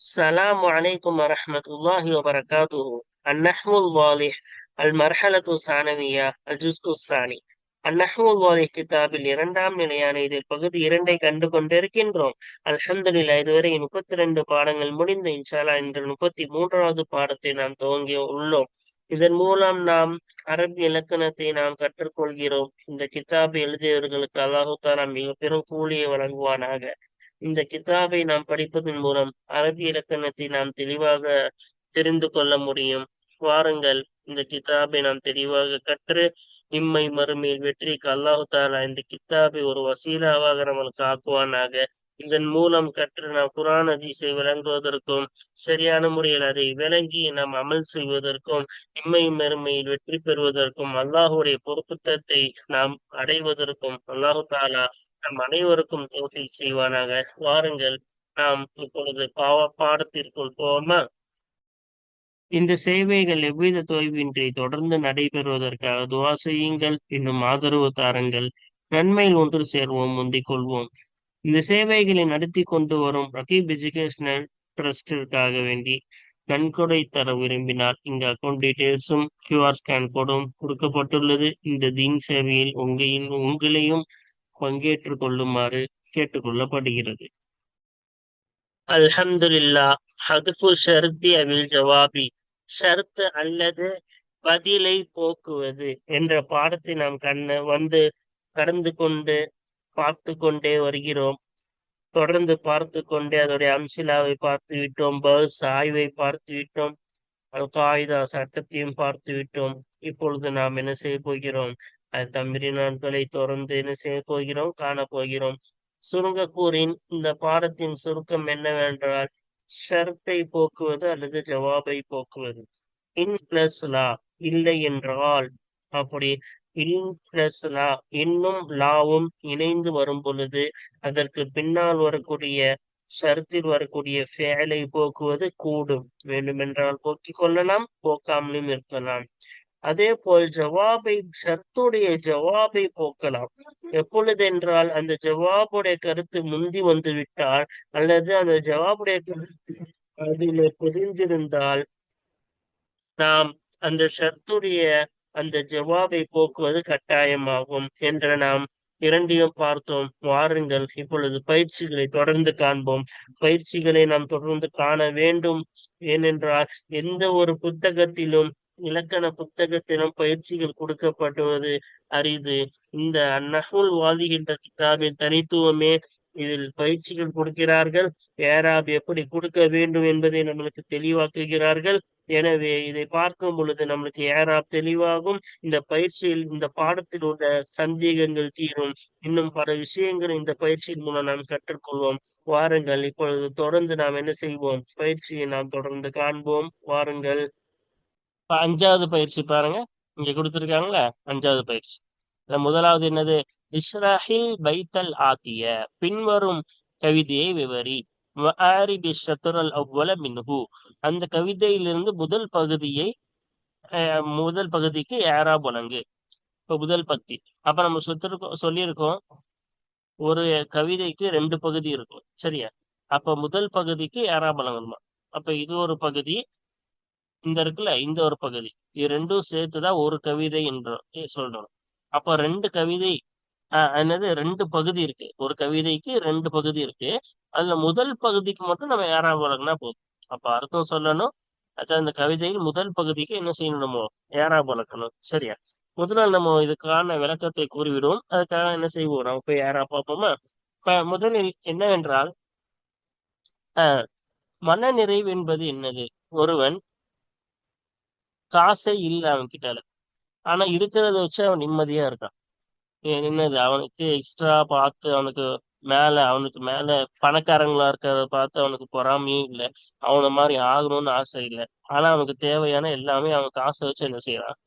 السلام عليكم ورحمة الله وبركاته النحو الواضح المرحلة الثانوية الجزء الثاني النحو الواضح கிதாபில் இரண்டாம் நிலையான இதில் பகுதி இரண்டை கண்டு கொண்டிருக்கின்றோம் அல்ஹம்துலில்லா இதுவரை முப்பத்தி ரெண்டு பாடங்கள் முடிந்த இன்ஷால்லா இன்று முப்பத்தி மூன்றாவது பாடத்தை நாம் துவங்கி உள்ளோம் இதன் மூலம் நாம் அரபி இலக்கணத்தை நாம் கற்றுக்கொள்கிறோம் இந்த கிதாபை எழுதியவர்களுக்கு அல்லாஹு தாலா மிக பெரும் கூலியை வழங்குவானாக இந்த கிதாபை நாம் படிப்பதன் மூலம் அரபி இலக்கணத்தை நாம் தெளிவாக தெரிந்து கொள்ள முடியும். வாருங்கள் இந்த கிதாபை நாம் தெளிவாக கற்று இம்மை மறுமையில் வெற்றிக்கு அல்லாஹு தாலா இந்த கித்தாபை ஒரு வசீலாவாக நம்மளுக்கு ஆக்குவானாக. இதன் மூலம் கற்று நாம் குரான் அதிசை விளங்குவதற்கும் சரியான முறையில் அதை விளங்கி நாம் அமல் செய்வதற்கும் இம்மை மறுமையில் வெற்றி பெறுவதற்கும் அல்லாஹுடைய பொறுப்புத்தத்தை நாம் அடைவதற்கும் அல்லாஹு தாலா நம் அனைவருக்கும் தோசை செய்வானாக வாருங்கள் நாம் இப்பொழுது பாவ பாடத்திற்குள் போவோமா? இந்த சேவைகள் எவ்வித தொய்வின்றி தொடர்ந்து நடைபெறுவதற்காக துவா செய்யுங்கள் இன்னும் ஆதரவு தாருங்கள். நன்மையில் ஒன்று சேர்வோம் முந்திக் கொள்வோம். இந்த சேவைகளை நடத்தி கொண்டு வரும் ரகீப் எஜுகேஷனல் ட்ரஸ்டிற்காக வேண்டி நன்கொடை தர விரும்பினால் இந்த அக்கௌண்ட் டீட்டெயில்ஸும் கியூஆர் ஸ்கேன் கோடும் கொடுக்கப்பட்டுள்ளது. இந்த தீன் சேவையில் உங்களின் உங்களையும் பங்கேற்றுக் கொள்ளுமாறு கேட்டுக்கொள்ளப்படுகிறது. அல்ஹம்துல்லா ஹதுஃபு ஷர்தி அவில் ஜவாபி. ஷர்த் அல்லது பதிலை போக்குவது என்ற பாடத்தை நாம் கண்ண வந்து கடந்து கொண்டு பார்த்து கொண்டே வருகிறோம். தொடர்ந்து பார்த்து கொண்டே அதோடைய அம்சிலாவை பார்த்து விட்டோம். பஸ் ஆய்வை பார்த்து விட்டோம். அல் காய்தா சட்டத்தையும் பார்த்து விட்டோம். இப்பொழுது நாம் என்ன செய்ய போகிறோம்? அது தம்பிரி நாட்களை தொடர்ந்து என்ன செய்ய போகிறோம் காணப்போகிறோம் சுருங்கக்கூறின் சுருங்க கூறின் இந்த பாடத்தின் சுருக்கம் என்னவென்றால் ஷர்த்தை போக்குவது அல்லது ஜவாபை போக்குவது. இன் பிளஸ் லா இல்லை என்றால் அப்படி இன் பிளஸ் லா இன்னும் லாவும் இணைந்து வரும் பொழுது அதற்கு பின்னால் வரக்கூடிய ஷர்த்தில் வரக்கூடிய ஃபேலை போக்குவது கூடும். வேண்டுமென்றால் போக்கிக் கொள்ளலாம் போக்காமலும் இருக்கலாம். அதே போல் ஜவாபை ஷர்த்துடைய ஜவாபை போக்கலாம். எப்பொழுது என்றால் அந்த ஜவாபுடைய கருத்து முந்தி வந்து விட்டால் அல்லது அந்த ஜவாபுடைய கருத்து அதில் புரிந்திருந்தால் நாம் அந்த ஷர்த்துடைய அந்த ஜவாபை போக்குவது கட்டாயமாகும் என்று நாம் இரண்டையும் பார்த்தோம். வாருங்கள் இப்பொழுது பயிற்சிகளை தொடர்ந்து காண்போம். பயிற்சிகளை நாம் தொடர்ந்து காண வேண்டும். ஏனென்றால் எந்த ஒரு புத்தகத்திலும் இலக்கண புத்தகத்திலும் பயிற்சிகள் கொடுக்கப்படுவது அரிது. இந்த நகுல் வாதிகின்ற கிதாபின் தனித்துவமே இதில் பயிற்சிகள் கொடுக்கிறார்கள். ஏராப் எப்படி கொடுக்க வேண்டும் என்பதை நம்மளுக்கு தெளிவாக்குகிறார்கள். எனவே இதை பார்க்கும் பொழுது நம்மளுக்கு ஏராப் தெளிவாகும். இந்த பயிற்சியில் இந்த பாடத்தில் உள்ள சந்தேகங்கள் தீரும். இன்னும் பல விஷயங்கள் இந்த பயிற்சியின் மூலம் நாம் கற்றுக்கொள்வோம். வாருங்கள் இப்பொழுது தொடர்ந்து நாம் என்ன செய்வோம்? பயிற்சியை நாம் தொடர்ந்து காண்போம். வாருங்கள். அஞ்சாவது பயிற்சி பாருங்க. இங்க கொடுத்துருக்காங்களே அஞ்சாவது பயிற்சி. முதலாவது என்னது? இஸ்ராஹில் பைத்தல் ஆத்திய பின்வரும் கவிதையை விவரி. மின்ஹு. அந்த கவிதையிலிருந்து முதல் பகுதியை முதல் பகுதிக்கு ஏறா புலங்கு. இப்போ முதல் பத்தி அப்ப நம்ம சொத்துருக்கோம் சொல்லியிருக்கோம். ஒரு கவிதைக்கு ரெண்டு பகுதி இருக்கும். சரியா? அப்ப முதல் பகுதிக்கு ஏரா வழங்கணுமா அப்ப இது ஒரு பகுதி இந்த இருக்குல்ல இந்த ஒரு பகுதி. இது ரெண்டும் சேர்த்துதான் ஒரு கவிதை என்று சொல்றோம். அப்ப ரெண்டு கவிதை என்னது ரெண்டு பகுதி இருக்கு. ஒரு கவிதைக்கு ரெண்டு பகுதி இருக்கு. அதுல முதல் பகுதிக்கு மட்டும் நம்ம யாரா வழங்கினா போதும். அப்ப அர்த்தம் சொல்லணும். அதான் இந்த கவிதையில் முதல் பகுதிக்கு என்ன செய்யணுமோ யாரா வளர்க்கணும் சரியா? முதலால் நம்ம இதுக்கான விளக்கத்தை கூறிவிடுவோம். அதுக்காக என்ன செய்வோம்? நம்ம போய் யாரா பார்ப்போமா? இப்ப முதலில் என்னவென்றால் மன நிறைவு என்பது என்னது? ஒருவன் காசே இல்லை அவன் கிட்ட ஆனா இருக்கிறத வச்சு அவன் நிம்மதியா இருக்கான். என்னது அவனுக்கு எக்ஸ்ட்ரா பார்த்து அவனுக்கு மேல அவனுக்கு மேல பணக்காரங்களா இருக்கிறத பார்த்து அவனுக்கு பொறாமையும் இல்லை. அவனை மாதிரி ஆகணும்னு ஆசை இல்லை. ஆனா அவனுக்கு தேவையான எல்லாமே அவன் காசை வச்சு என்ன செய்யறான்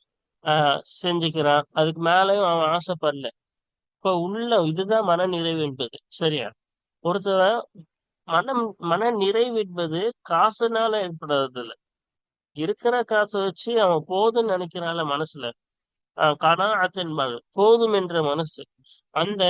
ஆஹ் செஞ்சுக்கிறான். அதுக்கு மேலயும் அவன் ஆசைப்படல. இப்ப உள்ள இதுதான் மன நிறைவு என்பது. சரியா? ஒருத்தர் மனம் மன நிறைவு என்பது காசுனால ஏற்படுறது இல்லை இருக்கிற காசை வச்சு அவன் போதும்னு நினைக்கிறான்ல மனசுல. கனாஅத்தின் போதும் என்ற மனசு. அந்த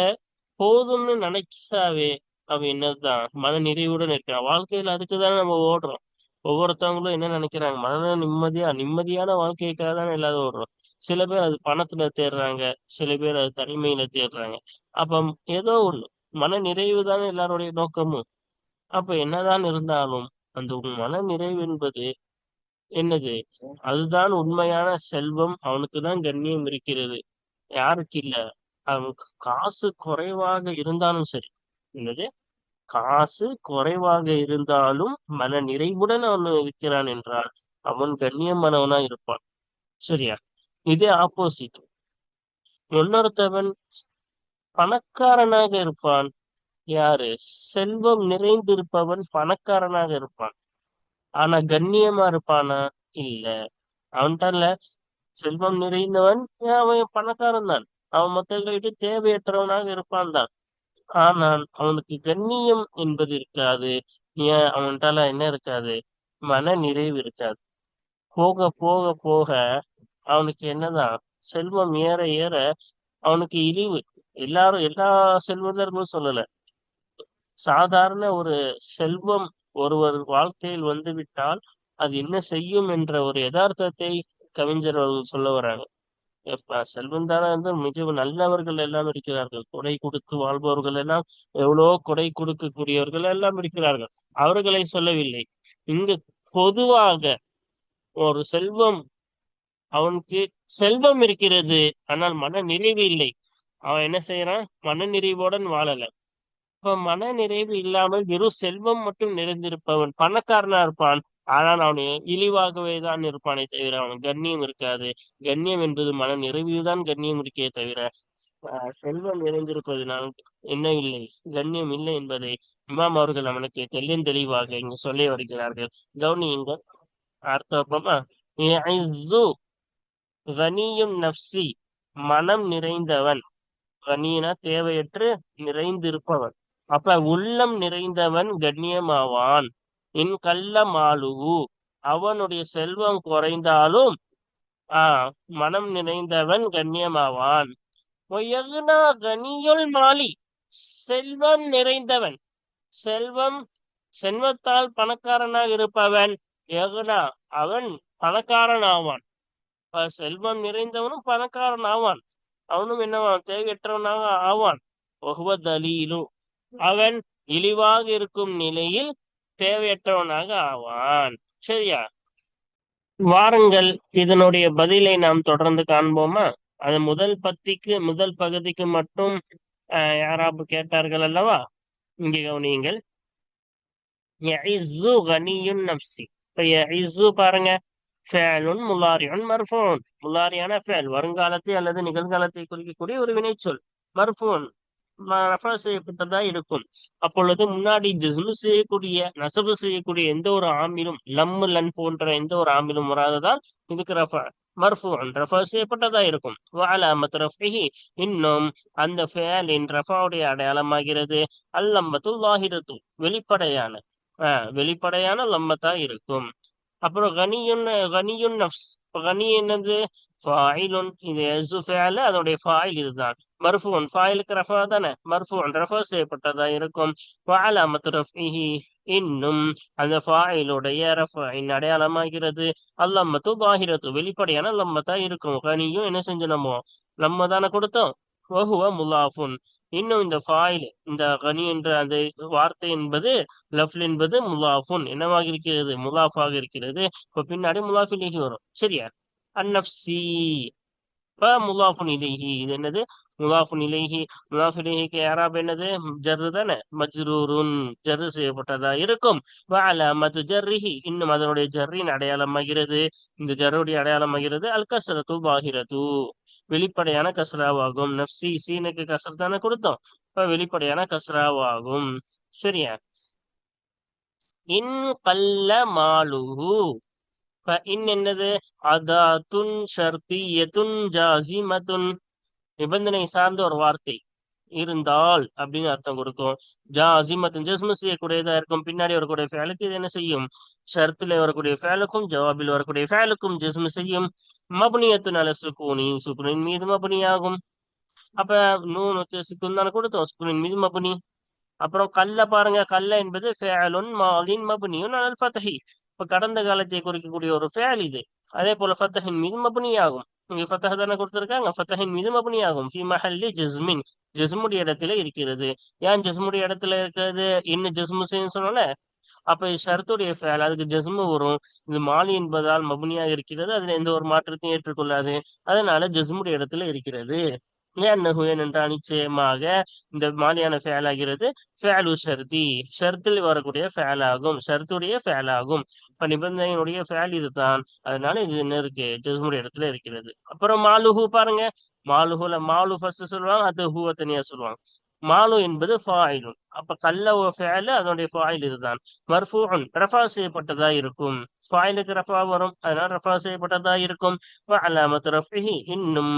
போதும்னு நினைச்சாவே அவன் என்னதுதான்? மன நிறைவுடன் இருக்கான் வாழ்க்கையில அதுக்குதானே நம்ம ஓடுறோம். ஒவ்வொருத்தவங்களும் என்ன நினைக்கிறாங்க? மன நிம்மதியா நிம்மதியான வாழ்க்கைக்காக தானே எல்லாரும் ஓடுறோம். சில பேர் அது பணத்துல தேடுறாங்க. சில பேர் அது தனிமையில தேடுறாங்க. அப்ப ஏதோ ஒண்ணு. மன நிறைவு தானே எல்லாருடைய நோக்கமும். அப்ப என்னதான் இருந்தாலும் அந்த மன நிறைவு என்பது என்னது? அதுதான் உண்மையான செல்வம். அவனுக்கு தான் கண்ணியம் இருக்கிறது. யாருக்கு இல்ல? அவனுக்கு காசு குறைவாக இருந்தாலும் சரி. என்னது? காசு குறைவாக இருந்தாலும் மன நிறைவுடன் அவன் இருக்கிறான் என்றால் அவன் கண்ணியமானவனா இருப்பான். சரியா? இதே ஆப்போசிட் இன்னொருத்தவன் பணக்காரனாக இருப்பான். யாரு? செல்வம் நிறைந்திருப்பவன் பணக்காரனாக இருப்பான். ஆனா கண்ணியமா இருப்பானா? இல்ல. அவன்கிட்ட செல்வம் நிறைந்தவன் அவன் பணக்காரன் தான். அவன் மத்தவங்களுக்கு தேவையற்றவனாக இருப்பான் தான். ஆனால் அவனுக்கு கண்ணியம் என்பது இருக்காது. ஏன்? அவன்கிட்ட என்ன இருக்காது? மன நிறைவு இருக்காது. போக போக போக அவனுக்கு என்னதான்? செல்வம் ஏற ஏற அவனுக்கு இழிவு. எல்லாரும் எல்லா செல்வந்தர்களும் சொல்லல. சாதாரண ஒரு செல்வம் ஒருவர் வாழ்க்கையில் வந்துவிட்டால் அது என்ன செய்யும் என்ற ஒரு யதார்த்தத்தை கவிஞர் அவர்கள் சொல்ல வராங்க. எப்ப வந்து மிக நல்லவர்கள் எல்லாம் இருக்கிறார்கள். கொடை கொடுத்து வாழ்பவர்கள் எல்லாம் எவ்வளவோ கொடை கொடுக்கக்கூடியவர்கள் எல்லாம் இருக்கிறார்கள். அவர்களை சொல்லவில்லை. இங்கு பொதுவாக ஒரு செல்வம் அவனுக்கு செல்வம் இருக்கிறது. ஆனால் மன நிறைவு இல்லை. அவன் என்ன செய்யறான் மன நிறைவுடன் வாழல. இப்ப மன நிறைவு இல்லாமல் வெறும் செல்வம் மட்டும் நிறைந்திருப்பவன் பணக்காரனா இருப்பான். ஆனால் அவன் இழிவாகவே தான் இருப்பானே தவிர அவன் கண்ணியம் இருக்காது. கண்ணியம் என்பது மன நிறைவுதான் கண்ணியம் இருக்கே தவிர செல்வம் நிறைந்திருப்பதனால் என்ன இல்லை? கண்ணியம் இல்லை என்பதை இமாம் அவர்கள் அவனுக்கு தெல்லின் தெளிவாக இங்கு சொல்லி வருகிறார்கள். கவுனியுங்கள். அர்த்தமா கனியும் நப்சி மனம் நிறைந்தவன். கனியனா தேவையற்று நிறைந்திருப்பவன். அப்ப உள்ளம் நிறைந்தவன் கண்ணியமாவான். இன் கள்ள மாலுகு அவனுடைய செல்வம் குறைந்தாலும் ஆஹ் மனம் நிறைந்தவன் கண்ணியமாவான். கனியுள் மாலி செல்வம் நிறைந்தவன். செல்வம் செல்வத்தால் பணக்காரனாக இருப்பவன். எகுனா அவன் பணக்காரன் ஆவான் செல்வம் நிறைந்தவனும் பணக்காரன் ஆவான் அவனும் என்னவான்? தேவையற்றவனாக ஆவான். ஒஹ்வதலீலும் அவன் இழிவாக இருக்கும் நிலையில் தேவையற்றவனாக ஆவான். சரியா? வாருங்கள் இதனுடைய பதிலை நாம் தொடர்ந்து காண்போமா? அது முதல் பத்திக்கு முதல் பகுதிக்கு மட்டும் யாராவது கேட்டார்கள் அல்லவா? இங்கே கவனியுங்கள். பாருங்க. ஃபேலுன் முலாரியுன் மர்ஃபோன். முலாரியான ஃபேல் வருங்காலத்தை அல்லது நிகழ்காலத்தை குறிக்கக்கூடிய ஒரு வினைச்சொல். மர்ஃபோன். ரஃபா செய்யப்பட்டதா இருக்கும். அப்பொழுது முன்னாடி ஜிஸ்மு செய்யக்கூடிய நசபு செய்யக்கூடிய எந்த ஒரு ஆமிலும் லம்மு லன் போன்ற எந்த ஒரு ஆமிலும் வராததால் இதுக்கு ரஃபா மர்ஃபூன் ரஃபா செய்யப்பட்டதா இருக்கும். வாலாமத் ரஃபிஹி இன்னும் அந்த ஃபேலின் ரஃபாவுடைய அடையாளமாகிறது. அல்லம்பத்து லாகிரத்து வெளிப்படையான ஆஹ் வெளிப்படையான லம்மத்தா இருக்கும். அப்புறம் கனியுன் கனியுன் நஃப்ஸ் கனி என்னது? ஃபாயிலுன் இது எசு ஃபேல அதோடைய ஃபாயில் இதுதான். மர்ஃபூன் ஃபாயிலுக்கு ரஃபா தானே? மர்ஃபூன் ரஃபா செய்யப்பட்டதா இருக்கும். வாலாமத்து ரஃபிஹி இன்னும் அந்த ஃபாயிலுடைய ரஃபின் அடையாளமாகிறது. அல்லம்மத்து தாஹிரத்து வெளிப்படையான லம்மத்தா இருக்கும். கனியும் என்ன செஞ்சனமோ நம்ம தானே கொடுத்தோம். வஹுவ முலாஃபுன். இன்னும் இந்த ஃபாயில் இந்த கனி என்ற அந்த வார்த்தை என்பது லஃப்ல் என்பது முலாஃபுன். என்னவாக இருக்கிறது? முலாஃபாக இருக்கிறது. இப்ப பின்னாடி முலாஃபிலேகி வரும். சரியா? அந்நப்சி முலாஃபுன் இலேஹி. இது என்னது? முலாஃபுன் இலேஹி. முலாஃப் இலேஹிக்கு யாராப் என்னது? ஜர்ரு தானே? மஜ்ரூருன். ஜர்ரு செய்யப்பட்டதா இருக்கும். அலாமத்து ஜர்ரிஹி இன்னும் அதனுடைய ஜர்ரின் அடையாளமாகிறது. இந்த ஜர்ருடைய அடையாளமாகிறது அல் கசரத்து பாகிரது வெளிப்படையான கசராவாகும் நப்சி சீனுக்கு கசர் தானே கொடுத்தோம். இப்ப வெளிப்படையான கசராவாகும் சரியா? இன் கல்ல மாலுஹு. இன் என்னது? அதாத்துன் ஷர்த்தியத்துன் ஜாசிமத்துன் நிபந்தனை சார்ந்த ஒரு வார்த்தை இருந்தால் அப்படின்னு அர்த்தம் கொடுக்கும். ஜா அசிமத்தின் ஜஸ்மு செய்யக்கூடியதா இருக்கும் பின்னாடி வரக்கூடிய ஃபேலுக்கு இது என்ன செய்யும்? ஷர்த்துல வரக்கூடிய ஃபேலுக்கும் ஜவாபில் வரக்கூடிய ஃபேலுக்கும் ஜஸ்மு செய்யும். மபுனியத்தினால சுக்கூனி சுக்குனின் மீது மபுனியாகும் அப்ப நூனுக்கு சுக்குன் தானே கொடுத்தோம் சுக்குனின் மீது மபுனி. அப்புறம் கல்ல பாருங்க கல்ல என்பது ஃபேலுன் மாலின் மபுனியும் அலல் இப்ப கடந்த காலத்தை குறிக்கக்கூடிய ஒரு ஃபேல் இது. அதே போல ஃபத்தஹின் மீது மபுனி ஆகும் இங்க ஃபத்தஹ தானே கொடுத்துருக்காங்க? ஃபத்தஹின் மீது மபுனி ஆகும் ஃபி மஹல்லி ஜஸ்மின். ஜஸ்முடைய இடத்துல இருக்கிறது. ஏன் ஜஸ்முடைய இடத்துல இருக்கிறது? இன்னும் ஜஸ்முசின்னு சொன்னோம்ல அப்ப ஷரத்துடைய ஃபேல் அதுக்கு ஜஸ்மு வரும். இது மாலி என்பதால் மபுனியாக இருக்கிறது. அதுல எந்த ஒரு மாற்றத்தையும் ஏற்றுக்கொள்ளாது. அதனால ஜஸ்முடைய இடத்துல இருக்கிறது. ஏன்னஹு ஏனென்றால் நிச்சயமாக இந்த மாலியான ஃபேல் ஆகிறது. ஃபேலு ஷர்தி ஷர்த்தில் வரக்கூடிய ஃபேல் ஆகும். ஷர்த்துடைய ஃபேல் ஆகும். இப்ப நிபந்தனையினுடைய ஃபேல் இதுதான். அதனால இது என்ன இருக்கு? ஜஸ்முடைய இடத்துல இருக்கிறது. அப்புறம் மாலுஹு பாருங்க. மாலுஹுல மாலு ஃபர்ஸ்ட் சொல்லுவாங்க அது ஹூவ தனியா சொல்லுவாங்க. மாலு என்பது ஃபாயில் அப்ப கல்ல ஃபேலு அதனுடைய ஃபாயில் இதுதான். மர்ஃபூன் ரஃபா செய்யப்பட்டதா இருக்கும். ஃபாயிலுக்கு ரஃபா வரும். அதனால ரஃபா செய்யப்பட்டதா இருக்கும். அலாமத் ரஃபிஹி இன்னும்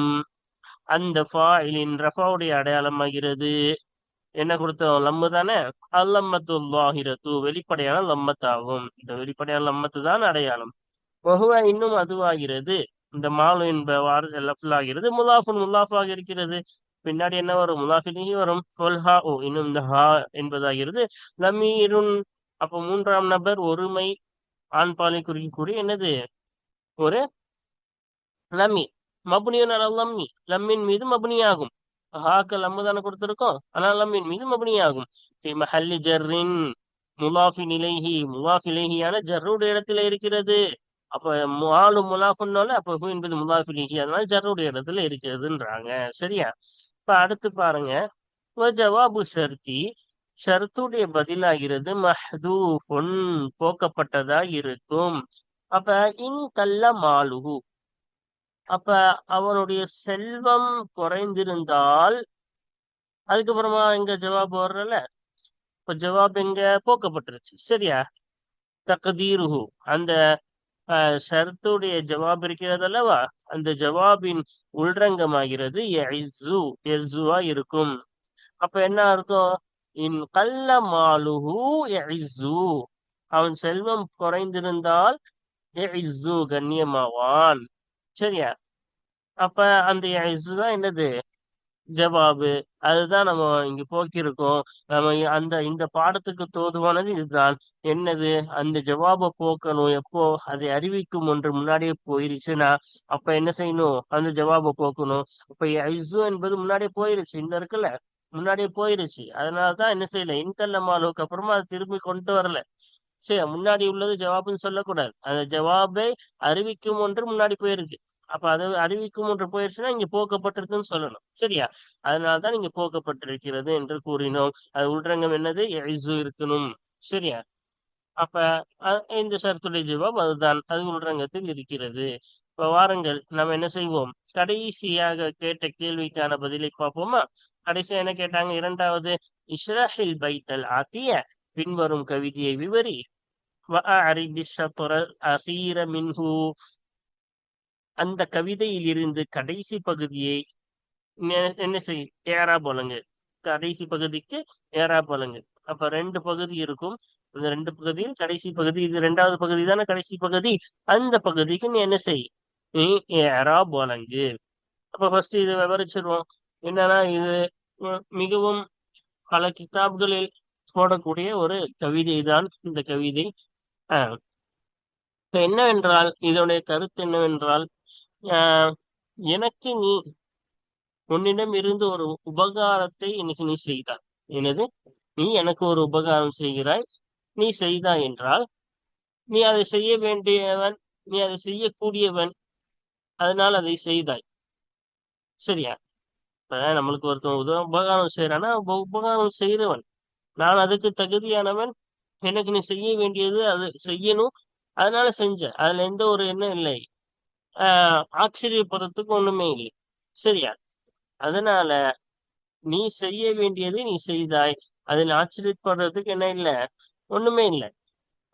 அந்த ஃபாயிலின் ரஃபாவுடைய அடையாளமாகிறது. என்ன கொடுத்தோம்? லம்மு தானே? அல்லம்மத்துல்லாஹிரத்து வெளிப்படையான லம்மத்தாகும். இந்த வெளிப்படையான லம்மத்து தான் அடையாளம். வஹுவ இன்னும் அதுவாகிறது. இந்த மாலு என்ப வார்த்தை ஆகிறது முலாஃபுன் முலாஃபாக இருக்கிறது. பின்னாடி என்ன வரும்? முலாஃபிலிஹி வரும். கொல்ஹா ஓ இன்னும் இந்த ஹா என்பதாகிறது. லமீருன் அப்போ மூன்றாம் நபர் ஒருமை ஆண்பாலை குறிக்கக்கூடிய என்னது? ஒரு லமீர். மபுனியன் அல லம்மி லம்மின் மீது மபுனியாகும் ஹாக்க லம்மு தானே கொடுத்திருக்கோம் ஆனால் லம்மின் மீது மபுனியாகும் ஃபி மஹல்லி ஜர்ரின் முலாஃபி நிலைஹி முலாஃபி இலைஹியான ஜர்ருடைய இடத்துல இருக்கிறது அப்ப ஆளு முலாஃபுன்னால அப்ப ஹூ என்பது முலாஃபி இலைஹி அதனால ஜர்ருடைய இடத்துல இருக்கிறதுன்றாங்க சரியா இப்ப அடுத்து பாருங்க ஜவாபு ஷர்த்தி ஷர்த்துடைய பதிலாகிறது. மஹதூஃபுன் போக்கப்பட்டதா இருக்கும். அப்ப இன் கல்ல மாலுகு அப்ப அவனுடைய செல்வம் குறைந்திருந்தால் அதுக்கப்புறமா இங்க ஜவாப் வர்றல இப்ப ஜவாப் இங்க போக்கப்பட்டுருச்சு. சரியா? தகதீருஹு. அந்த ஷர்த்துடைய ஜவாப் இருக்கிறது அல்லவா அந்த ஜவாபின் உள்ரங்கமாகிறது எஸ்ஸு எஸ்ஸுவா இருக்கும். அப்ப என்ன அர்த்தம்? இன் கல்ல மாலுஹு எஸ்ஸு அவன் செல்வம் குறைந்திருந்தால் எஸ்ஸு கண்ணியமாவான். சரியா? அப்ப அந்த இதுதான் தான் என்னது? ஜவாபு. அதுதான் நம்ம இங்க போக்கியிருக்கோம் நம்ம அந்த இந்த பாடத்துக்கு தோதுவானது இதுதான். என்னது? அந்த ஜவாபை போக்கணும். எப்போ? அதை அறிவிக்கும் ஒன்று முன்னாடியே போயிருச்சுன்னா அப்ப என்ன செய்யணும்? அந்த ஜவாபை போக்கணும். அப்ப ஐசு என்பது முன்னாடியே போயிருச்சு. இந்த இருக்குல்ல? முன்னாடியே போயிருச்சு. அதனாலதான் என்ன செய்யல? இன்கல்லமாலுக்கு அப்புறமா அதை திரும்பி கொண்டு வரல. சரி முன்னாடி உள்ளது ஜவாப்னு சொல்லக்கூடாது. அந்த ஜவாபை அறிவிக்கும் ஒன்று முன்னாடி போயிருக்கு. அப்ப அது அறிவிக்கும் ஒன்று போயிருச்சுன்னா இங்க போக்கப்பட்டிருக்குன்னு சொல்லணும். சரியா? அதனாலதான் இங்க போக்கப்பட்டிருக்கிறது என்று கூறினோம். அது உள்ரங்கம் என்னது? எய்சு இருக்கணும். சரியா? அப்ப இந்த சரத்துடைய ஜவாப் அதுதான். அது உள்ரங்கத்தில் இருக்கிறது. இப்ப வாருங்கள் நம்ம என்ன செய்வோம்? கடைசியாக கேட்ட கேள்விக்கான பதிலை பார்ப்போமா? கடைசியா என்ன கேட்டாங்க? இரண்டாவது இஸ்ராஹில் பைத்தல் ஆத்திய பின்வரும் கவிதையை விவரி. அகீர மின்ஹூ அந்த கவிதையில் இருந்து கடைசி பகுதியை என்ன செய் ஏரா போலங்க. கடைசி பகுதிக்கு ஏரா போலங்க. அப்ப ரெண்டு பகுதி இருக்கும். இந்த ரெண்டு பகுதியில் கடைசி பகுதி இது ரெண்டாவது பகுதி தானே கடைசி பகுதி? அந்த பகுதிக்கு நீ என்ன செய்? நீ ஏரா போலங்கு. அப்ப ஃபர்ஸ்ட் இதை விவரிச்சிருவோம். என்னன்னா இது மிகவும் பல கிதாப்களில் போடக்கூடிய ஒரு கவிதை தான் இந்த கவிதை என்னவென்றால் இதனுடைய கருத்து என்னவென்றால் எனக்கு நீ உன்னிடம் இருந்து ஒரு உபகாரத்தை இன்னைக்கு நீ செய்தாய். எனது நீ எனக்கு ஒரு உபகாரம் செய்கிறாய். நீ செய்தாய் என்றால் நீ அதை செய்ய வேண்டியவன் நீ அதை செய்யக்கூடியவன் அதனால் அதை செய்தாய். சரியா? இப்ப நம்மளுக்கு ஒருத்தன் உதவ உபகாரம் செய்யறானா உபகாரம் செய்யறவன் நான் அதுக்கு தகுதியானவன் எனக்கு நீ செய்ய வேண்டியது அது செய்யணும். அதனால செஞ்ச அதுல எந்த ஒரு எண்ணம் இல்லை. ஆஹ் ஆச்சரியப்படுறதுக்கு ஒண்ணுமே இல்லை. சரியா? அதனால நீ செய்ய வேண்டியது நீ செய்தாய். அதில் ஆச்சரியப்படுறதுக்கு என்ன இல்லை? ஒண்ணுமே இல்லை.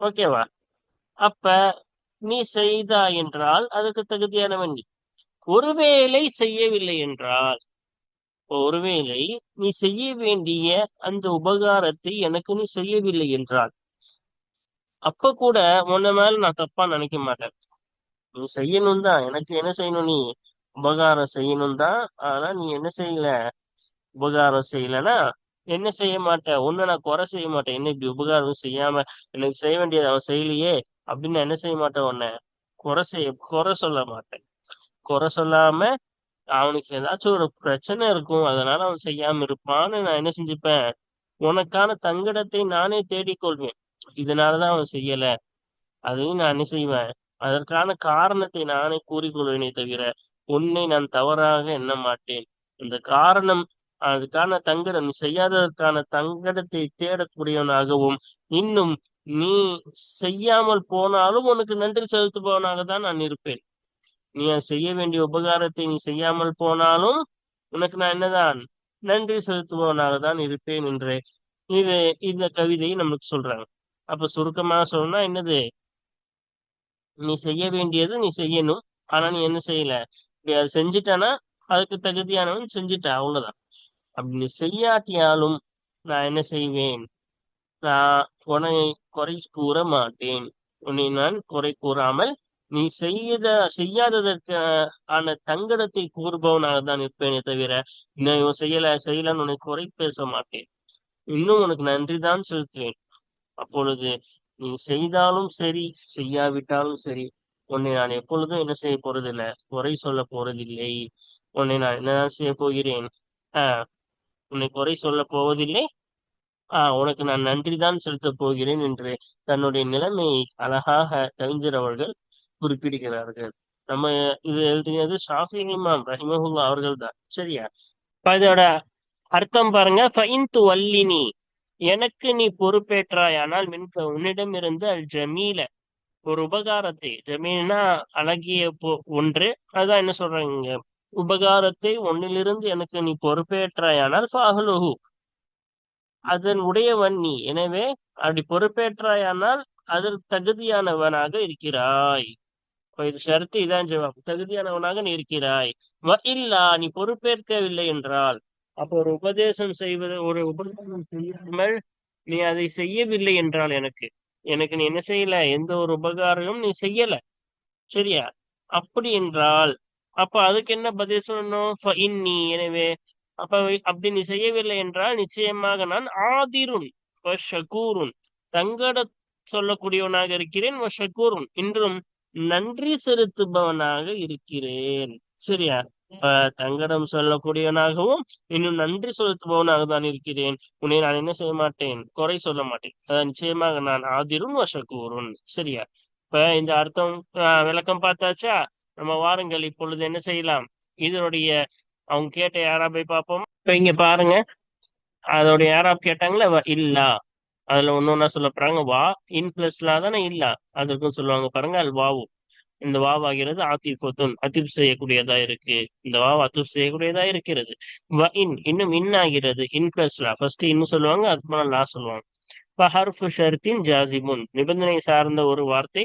ஓகேவா? அப்ப நீ செய்தாய் என்றால் அதுக்கு தகுதியானவன் நீ ஒருவேளை செய்யவில்லை என்றால் ஒருவேளை நீ செய்ய வேண்டிய அந்த உபகாரத்தை எனக்கு நீ செய்யவில்லை என்றால் அப்ப கூட உன்ன மேல நான் தப்பா நினைக்க மாட்டேன். நீ செய்யணும் தான். எனக்கு என்ன செய்யணும் நீ? உபகாரம் செய்யணும் தான். ஆனா நீ என்ன செய்யல? உபகாரம் செய்யலன்னா என்ன செய்ய மாட்டேன் ஒண்ணு நான் குறை செய்ய மாட்டேன். என்ன இப்படி உபகாரம் செய்யாம எனக்கு செய்ய வேண்டியது அவன் செய்யலையே? அப்படின்னு நான் என்ன செய்ய மாட்டேன் உன்னை? குறை செய்ய குறை சொல்ல மாட்டேன். குறை சொல்லாம அவனுக்கு ஏதாச்சும் ஒரு பிரச்சனை இருக்கும். அதனால அவன் செய்யாம இருப்பான்னு நான் என்ன செஞ்சுப்பேன்? உனக்கான தங்கடத்தை நானே தேடிக்கொள்வேன். இதனாலதான் அவன் செய்யல. அதையும் நான் என்ன செய்வேன்? அதற்கான காரணத்தை நானே கூறிக்கொள்வேனே தவிர உன்னை நான் தவறாக எண்ண மாட்டேன். இந்த காரணம் அதுக்கான தங்கடம் நீ செய்யாததற்கான தங்கடத்தை தேடக்கூடியவனாகவும் இன்னும் நீ செய்யாமல் போனாலும் உனக்கு நன்றி செலுத்துபவனாக தான் நான் இருப்பேன். நீ செய்ய வேண்டிய உபகாரத்தை நீ செய்யாமல் போனாலும் உனக்கு நான் என்னதான்? நன்றி செலுத்துபவனாக தான் இருப்பேன் என்று இது இந்த கவிதையை நமக்கு சொல்றாங்க. அப்ப சுருக்கமாக சொல்லணும்னா என்னது? நீ செய்ய வேண்டியது நீ செய்யணும். ஆனா நீ என்ன செய்யல? இப்படி அதை செஞ்சுட்டானா அதுக்கு தகுதியானவன் செஞ்சுட்ட அவ்வளவுதான். அப்படி நீ செய்யாட்டியாலும் நான் என்ன செய்வேன்? நான் உன்னை குறை கூற மாட்டேன். உன்னை நான் குறை கூறாமல் நீ செய்த செய்யாததற்கு ஆன தங்கடத்தை கூறுபவனாக தான் இருப்பேனே தவிர இன்னும் இவன் செய்யல செய்யலன்னு உன்னை குறை பேச மாட்டேன். இன்னும் உனக்கு நன்றி தான் செலுத்துவேன். அப்பொழுது நீ செய்தாலும் சரி செய்யாவிட்டாலும் சரி உன்னை நான் எப்பொழுதும் என்ன செய்ய போறதில்லை குறை சொல்ல போறதில்லை. உன்னை நான் என்னதான் செய்ய போகிறேன்? ஆஹ் உன்னை குறை சொல்ல போவதில்லை. ஆஹ் உனக்கு நான் நன்றி தான் செலுத்தப் போகிறேன் என்று தன்னுடைய நிலைமையை அழகாக கவிஞர் அவர்கள் குறிப்பிடுகிறார்கள். நம்ம இது எழுதினது ஷாஃபி இமாம் ரஹிமஹுல்லா அவர்கள் தான் சரியா இதோட அர்த்தம் பாருங்க. ஃபைன் து வல்லினி எனக்கு நீ பொறுப்பேற்றாயானால் மின்க உன்னிடமிருந்து அல் ஜமீல ஒரு உபகாரத்தை ஜமீனா அழகிய ஒன்று. அதான் என்ன சொல்றாங்க உபகாரத்தை ஒன்னிலிருந்து எனக்கு நீ பொறுப்பேற்றாயானால் ஃபாஹ்லுஹு. அதன் உடையவன் நீ. எனவே அப்படி பொறுப்பேற்றாயானால் அதில் தகுதியானவனாக இருக்கிறாய். இது ஷர்த்து இதான் ஜவாப். தகுதியானவனாக நீ இருக்கிறாய். வ இல்லா நீ பொறுப்பேற்கவில்லை என்றால் அப்போ ஒரு உபதேசம் செய்வது ஒரு உபதேசம் செய்யாமல் நீ அதை செய்யவில்லை என்றால் எனக்கு எனக்கு நீ என்ன செய்யல? எந்த ஒரு உபகாரமும் நீ செய்யல. சரியா? அப்படி என்றால் அப்ப அதுக்கு என்ன பதில் சொல்லணும்? எனவே அப்ப அப்படி நீ செய்யவில்லை என்றால் நிச்சயமாக நான் ஆதிருன் ஷகூருன் தங்கட சொல்லக்கூடியவனாக இருக்கிறேன் ஷகூருன் இன்றும் நன்றி செலுத்துபவனாக இருக்கிறேன். சரியா? தங்கடம் சொல்லக்கூடியவனாகவும் இன்னும் நன்றி செலுத்துபவனாக தான் இருக்கிறேன். உன்னை நான் என்ன செய்ய மாட்டேன்? குறை சொல்ல மாட்டேன். அதான் நிச்சயமாக நான் ஆதிரும் வசக்கூறும் சரியா? இப்ப இந்த அர்த்தம் ஆஹ் விளக்கம் பார்த்தாச்சா? நம்ம வாருங்கள் இப்பொழுது என்ன செய்யலாம்? இதனுடைய அவங்க கேட்ட யாராபை பார்ப்போம்? இப்ப இங்க பாருங்க. அதோட யாரா கேட்டாங்களே? வ இல்லா. அதுல ஒன்னொன்னா சொல்ல போறாங்க. வா இன் பிளஸ்லா தானே இல்லா. அதற்கும் சொல்லுவாங்க பாருங்க அல் வாவும் இந்த வாவ் ஆகிறது ஆத்திஃபத்துன் அத்திப் செய்யக்கூடியதா இருக்கு. இந்த வாவ் அத்திப் செய்யக்கூடியதா இருக்கிறது. வ இன் இன்னும் இன் ஆகிறது. இன் பிளஸ் லா. ஃபர்ஸ்ட் இன்னும் சொல்லுவாங்க அதுக்கு லா சொல்லுவாங்க. ஹர்ஃபு ஷர்த்தின் ஜாசிமுன் நிபந்தனை சார்ந்த ஒரு வார்த்தை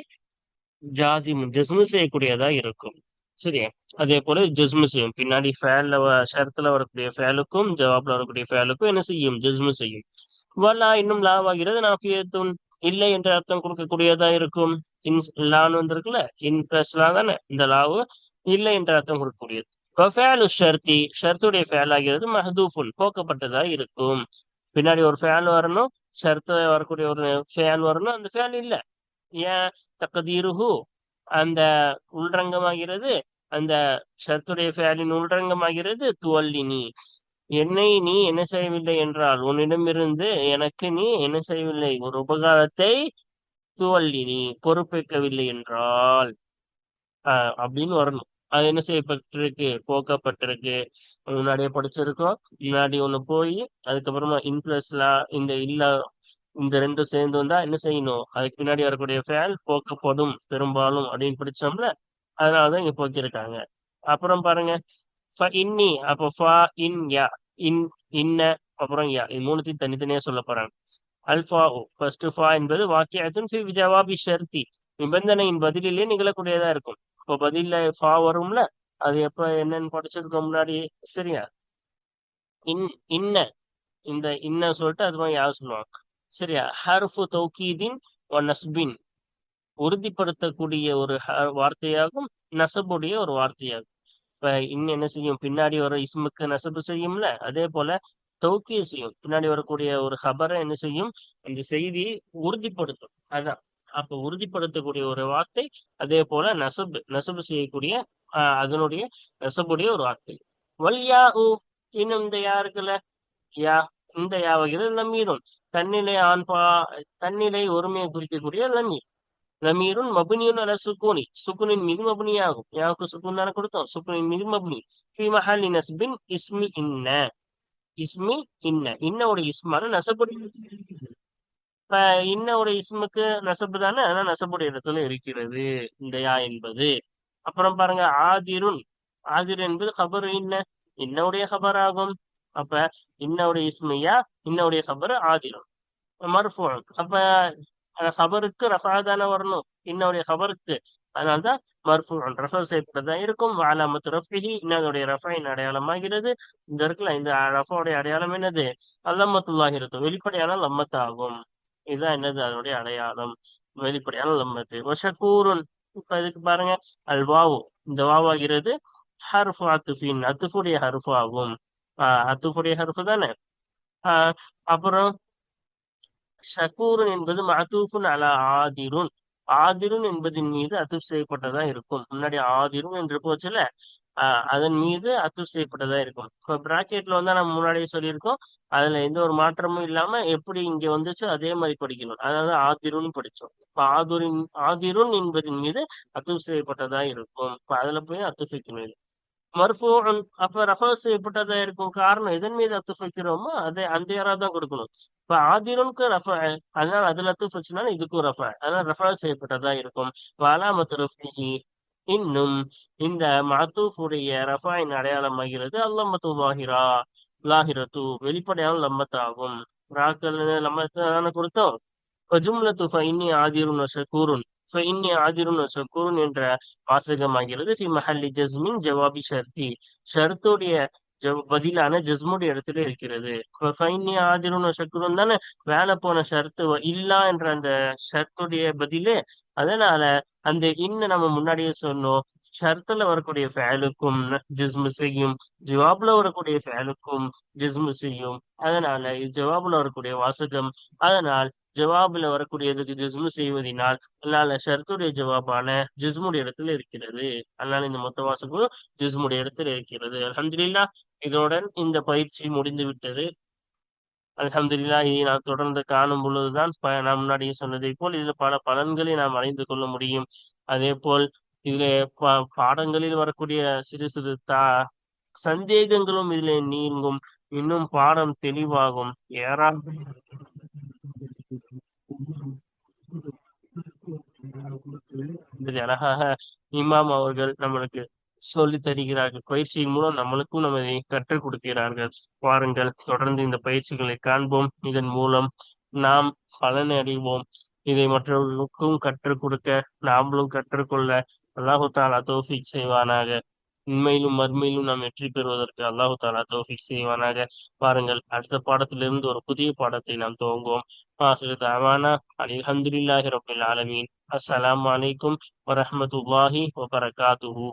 ஜாசிமுன் ஜஸ்மு செய்யக்கூடியதா இருக்கும். சரியா? அதே போல ஜஸ்மு செய்யும். பின்னாடி ஃபேல்ல ஷர்த்துல வரக்கூடிய ஃபேலுக்கும் ஜவாப்ல வரக்கூடிய ஃபேலுக்கும் என்ன செய்யும்? ஜஸ்மு செய்யும். வல்லா இன்னும் லாவாகிறது நாஃபியத்துன். இல்லை என்ற அர்த்தம் கொடுக்கக்கூடியதா இருக்கும்? இன் லான்னு வந்திருக்குல்ல? இன் பிளஸ் லா தானே இந்த லாவு. இல்லை என்ற அர்த்தம் கொடுக்கக்கூடியது. ஃபேலு ஷர்த்தி ஷர்த்துடைய ஃபேல் ஆகிறது மஹதூஃபுன் போக்கப்பட்டதா இருக்கும். பின்னாடி ஒரு ஃபேல் வரணும் ஷர்த்து வரக்கூடிய ஒரு ஃபேல் வரணும் அந்த ஃபேல் இல்ல. ஏன் தக்கதீருஹு அந்த உள்ரங்கமாகிறது அந்த ஷர்த்துடைய ஃபேலின் உள்ரங்கமாகிறது துவல்லினி. என்னை நீ என்ன செய்யவில்லை என்றால் உன்னிடமிருந்து எனக்கு நீ என்ன செய்யவில்லை? ஒரு உபகாரத்தை துவல்லி நீ பொறுப்பேற்கவில்லை என்றால் ஆஹ் அப்படின்னு வரணும். அது என்ன செய்யப்பட்டிருக்கு? போக்கப்பட்டிருக்கு. முன்னாடியே படிச்சிருக்கோம். முன்னாடி ஒண்ணு போய் அதுக்கப்புறமா இன்ப்ளஸ்லா இந்த இல்ல இந்த ரெண்டும் சேர்ந்து வந்தா என்ன செய்யணும்? அதுக்கு பின்னாடி வரக்கூடிய ஃபேல் போக்கப்படும் பெரும்பாலும் அப்படின்னு படிச்சோம்ல அதனாலதான் இங்க போக்கியிருக்காங்க அப்புறம் பாருங்க ஃப இன்னி அப்போ ஃபா இன் யா இன் இன்ன அப்புறம் யா இது மூணுத்தையும் தனித்தனியா சொல்ல போறாங்க. அல்ஃபா ஃபர்ஸ்ட் ஃபா என்பது வாக்கியத்தின் ஃபி ஜவாபி ஷர்த்தி. நிபந்தனையின் பதிலிலே நிகழக்கூடியதா இருக்கும். இப்போ பதில ஃபா வரும்ல அது எப்ப என்னன்னு படிச்சதுக்கு முன்னாடி சரியா? இன் இன்ன இந்த இன்ன சொல்லிட்டு அது மாதிரி யார் சொல்லுவாங்க. சரியா? ஹர்ஃபு தௌகீதின் ஒ நஸ்பின். உறுதிப்படுத்தக்கூடிய ஒரு ஹ- வார்த்தையாகும் நசபுடைய ஒரு வார்த்தையாகும். இப்ப இன்னும் என்ன செய்யும்? பின்னாடி வர இஸ்முக்கு நசபு செய்யும்ல? அதே போல தௌக்கிய செய்யும். பின்னாடி வரக்கூடிய ஒரு ஹபரை என்ன செய்யும்? அந்த செய்தியை உறுதிப்படுத்தும். அதான். அப்ப உறுதிப்படுத்தக்கூடிய ஒரு வார்த்தை அதே போல நசபு. நசபு செய்யக்கூடிய ஆஹ் அதனுடைய நசபுடைய ஒரு வார்த்தை. வல்யா உ இன்னும் இந்த யாருக்குல யா. இந்த யாவகிறது லமீரும். தன்னிலை ஆண்பா தன்னிலை ஒருமையை குறிக்கக்கூடிய லமீர். லமீருன் மபுனியுன் அல சுக்கூனி சுக்குனின் மீது மபுனியாகும் யாவுக்கு சுக்குன் தானே கொடுத்தோம் சுக்குனின் மீது மபுனி ஃபி நஸ்பின் இஸ்மி இன்ன இஸ்மி இன்ன இன்னோட இஸ்மான நசபுடைய இடத்துல இருக்கிறது இப்ப இன்னோட இஸ்முக்கு நசபு தானே ஆனா நசபுடைய இடத்துல இருக்கிறது இந்த யா என்பது. அப்புறம் பாருங்க ஆதிருன். ஆதிர் என்பது ஹபர் இன்ன இன்னவுடைய ஹபர் ஆகும் அப்ப இன்னவுடைய இஸ்மியா இன்னவுடைய ஹபர் ஆதிரும் மறுஃபோன் அப்ப அந்த ஹபருக்கு ரஃபா தானே வரணும். இன்னுடைய ஹபருக்கு அதனால்தான் மர்ஃபூன் ரஃபா செய்யப்பட்டதா இருக்கும். அலாமத்து ரஃபிஹி இன்னதுடைய ரஃபாயின் அடையாளமாகிறது. இந்த இருக்குல்ல இந்த ரஃபாவுடைய அடையாளம் என்னது? அல்லம்மத்துல்லாஹிரத்து வெளிப்படையான லம்மத்து ஆகும் இதுதான் என்னது? அதனுடைய அடையாளம். வெளிப்படையான லம்மத்து. ஒஷக்கூருன் இப்ப இதுக்கு பாருங்க. அல் வாவு இந்த வாவாகிறது ஹர்ஃபு அத்துஃபின். அத்துஃபுடைய ஹர்ஃபு ஆகும் ஆஹ் அத்துஃபுடைய ஹர்ஃபு தானே? ஆஹ் அப்புறம் ஷக்கூருன் என்பது மஅதூஃபுன் அலா ஆதிருன். ஆதிருன் என்பதின் மீது அத்துஃப் செய்யப்பட்டதா இருக்கும். முன்னாடி ஆதிருன் என்று போச்சுல ஆஹ் அதன் மீது அத்துஃப் செய்யப்பட்டதா இருக்கும். இப்போ பிராக்கெட்ல வந்து நம்ம முன்னாடியே சொல்லியிருக்கோம். அதுல எந்த ஒரு மாற்றமும் இல்லாம எப்படி இங்க வந்துச்சோ அதே மாதிரி படிக்கணும். அதாவது ஆதிருன்னு படிச்சோம். இப்ப ஆதுரின் ஆதிருன் என்பதின் மீது அத்துஃப் செய்யப்பட்டதா இருக்கும். இப்ப அதுல போய் அத்துஃப் வைக்கணும் மர்ஃபூன் அப்ப ரஃபா செய்யப்பட்டதா இருக்கும் காரணம் எதன் மீது அத்துஃப் வைக்கிறோமோ அதை அந்த யாராவது தான் கொடுக்கணும். இப்போ ஆதிரனுக்கு ரஃப அதனால அதுல அத்துஃப் இதுக்கும் ரஃப அதனால ரஃபா செய்யப்பட்டதா இருக்கும். வாலாமத்து ரஃபிஹி இன்னும் இந்த மாத்தூஃபுடைய ரஃபாயின் அடையாளமாகிறது அல்லம்மத்து லாஹிரா லாஹிரத்து வெளிப்படையான லம்மத்தாகும். ராக்கள் லம்மத்து கொடுத்தோம் ஜும்லத்து ஃபைன்னி ஆதிருன் ஷக்கூருன் ஃபைன்னி ஆதிருன் ஷக்கூருன் என்ற வாசகமாகிறது ஃபி மஹல்லி ஜஸ்மின் ஜவாபி ஷர்தி. ஷர்த்துடைய பதிலான ஜஸ்முடைய இடத்துல இருக்கிறது. இப்ப ஃபைன்னி ஆதிருன் சக்குரும் தானே வேலை போன ஷர்த்து இல்லா என்ற அந்த ஷர்த்துடைய பதிலு அதனால அந்த இன்னும் நம்ம முன்னாடியே சொன்னோம். ஷர்த்துல வரக்கூடிய ஃபேலுக்கும் ஜிஸ்மு செய்யும். ஜவாப்ல வரக்கூடிய ஃபேலுக்கும் ஜிஸ்மு செய்யும். அதனால ஜவாப்ல வரக்கூடிய வாசகம். அதனால் ஜவாபில் வரக்கூடியதுக்கு ஜிஸ்மு செய்வதனால் அதனால ஷர்த்துடைய ஜவாபான ஜிஸ்முடைய இடத்துல இருக்கிறது. அதனால இந்த மொத்த வாசகம் ஜிஸ்முடைய இடத்துல இருக்கிறது. அலமதுல்லா இதனுடன் இந்த பயிற்சி முடிந்து விட்டது. அலமதுல்லா இதை நாம் தொடர்ந்து காணும் பொழுதுதான் ப நான் முன்னாடியே சொன்னதை போல் இதில் பல பலன்களை நாம் அறிந்து கொள்ள முடியும். அதே போல் இதில் பா பாடங்களில் வரக்கூடிய சிறு சிறு தா சந்தேகங்களும் இதில் நீங்கும். இன்னும் பாடம் தெளிவாகும். அழகாக இமாம் அவர்கள் நம்மளுக்கு சொல்லி தருகிறார்கள். பயிற்சியின் மூலம் நம்மளுக்கும் நம்ம கற்றுக் கொடுக்கிறார்கள். வாருங்கள் தொடர்ந்து இந்த பயிற்சிகளை காண்போம். இதன் மூலம் நாம் பலனை அடைவோம். இதை மற்றவர்களுக்கும் கற்றுக் கொடுக்க நாமளும் கற்றுக்கொள்ள அல்லாஹு தாலா தோஃபிக் செய்வானாக. உண்மையிலும் மறுமையிலும் நாம் வெற்றி பெறுவதற்கு அல்லாஹு தாலா தோஃபிக் செய்வானாக. பாருங்கள் அடுத்த பாடத்திலிருந்து ஒரு புதிய பாடத்தை நாம் துவங்குவோம். ஆசிரியர் தாவானா அலிஹந்துல்லாஹி ரபில் ஆலமீன். அஸ்ஸலாமு வலைக்கும் வரஹமத்துல்லாஹி வபரகாத்துஹு.